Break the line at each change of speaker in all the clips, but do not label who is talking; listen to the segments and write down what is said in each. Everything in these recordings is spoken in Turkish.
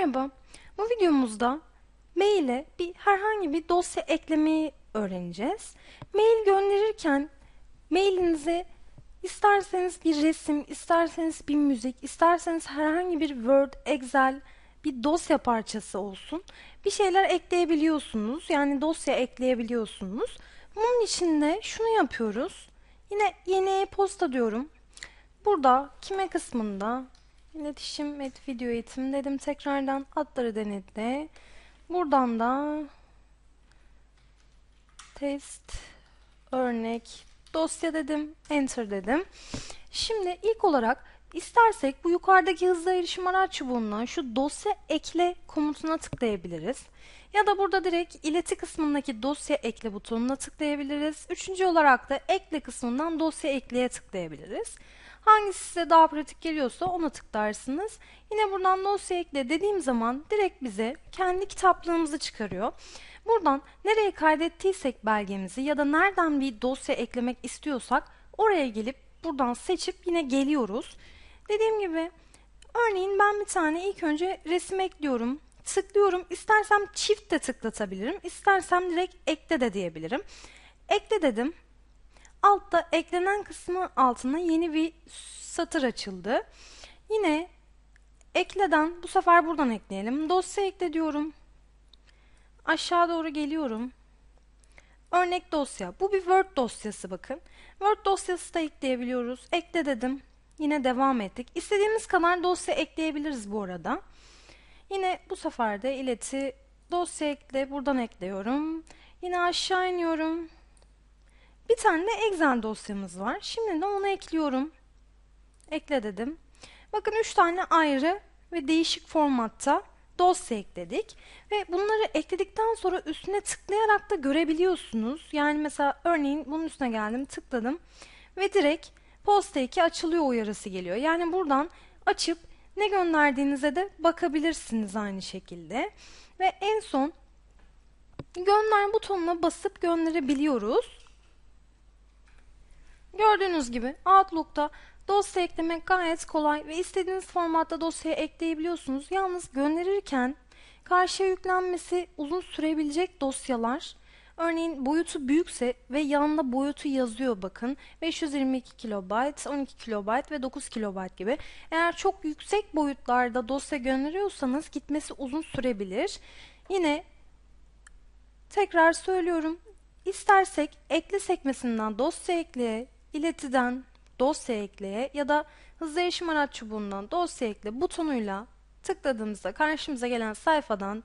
Merhaba. Bu videomuzda maile bir herhangi bir dosya eklemeyi öğreneceğiz. Mail gönderirken mailinize isterseniz bir resim, isterseniz bir müzik, isterseniz herhangi bir Word, Excel, bir dosya parçası olsun. Bir şeyler ekleyebiliyorsunuz. Yani dosya ekleyebiliyorsunuz. Bunun için de şunu yapıyoruz. Yine yeni e-posta diyorum. Burada kime kısmında iletişim et video eğitim dedim tekrardan adları denetle. Buradan da test örnek dosya dedim enter dedim. Şimdi ilk olarak istersek bu yukarıdaki hızlı erişim araç çubuğundan şu dosya ekle komutuna tıklayabiliriz. Ya da burada direkt ileti kısmındaki dosya ekle butonuna tıklayabiliriz. Üçüncü olarak da ekle kısmından dosya ekleye tıklayabiliriz. Hangisi size daha pratik geliyorsa ona tıklarsınız. Yine buradan dosya ekle dediğim zaman direkt bize kendi kitaplığımızı çıkarıyor. Buradan nereye kaydettiysek belgemizi ya da nereden bir dosya eklemek istiyorsak oraya gelip buradan seçip yine geliyoruz. Dediğim gibi örneğin ben bir tane ilk önce resim ekliyorum. Tıklıyorum. İstersem çift de tıklatabilirim. İstersem direkt ekle de diyebilirim. Ekle dedim. Altta eklenen kısmı altına yeni bir satır açıldı. Yine ekleden bu sefer buradan ekleyelim. Dosya ekle diyorum. Aşağı doğru geliyorum. Örnek dosya. Bu bir Word dosyası bakın. Word dosyası da ekleyebiliyoruz. Ekle dedim. Yine devam ettik. İstediğimiz kadar dosya ekleyebiliriz bu arada. Yine bu sefer de ileti dosya ekle. Buradan ekliyorum. Yine aşağı iniyorum. Bir tane de Excel dosyamız var. Şimdi de onu ekliyorum. Ekle dedim. Bakın 3 tane ayrı ve değişik formatta dosya ekledik. Ve bunları ekledikten sonra üstüne tıklayarak da görebiliyorsunuz. Yani mesela örneğin bunun üstüne geldim tıkladım ve direkt posta 2 açılıyor uyarısı geliyor. Yani buradan açıp ne gönderdiğinize de bakabilirsiniz aynı şekilde. Ve en son gönder butonuna basıp gönderebiliyoruz. Gördüğünüz gibi Outlook'ta dosya eklemek gayet kolay ve istediğiniz formatta dosyaya ekleyebiliyorsunuz. Yalnız gönderirken karşıya yüklenmesi uzun sürebilecek dosyalar Örneğin boyutu büyükse ve yanında boyutu yazıyor bakın. 522 kilobayt, 12 kilobayt ve 9 kilobayt gibi. Eğer çok yüksek boyutlarda dosya gönderiyorsanız gitmesi uzun sürebilir. Yine tekrar söylüyorum. İstersek ekle sekmesinden dosya ekleye, iletiden dosya ekleye ya da hızlı erişim araç çubuğundan dosya ekle butonuyla tıkladığımızda karşımıza gelen sayfadan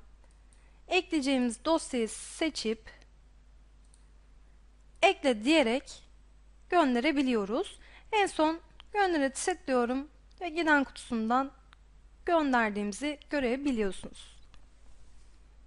ekleyeceğimiz dosyayı seçip ekle diyerek gönderebiliyoruz. En son göndere tıklıyorum ve giden kutusundan gönderdiğimizi görebiliyorsunuz.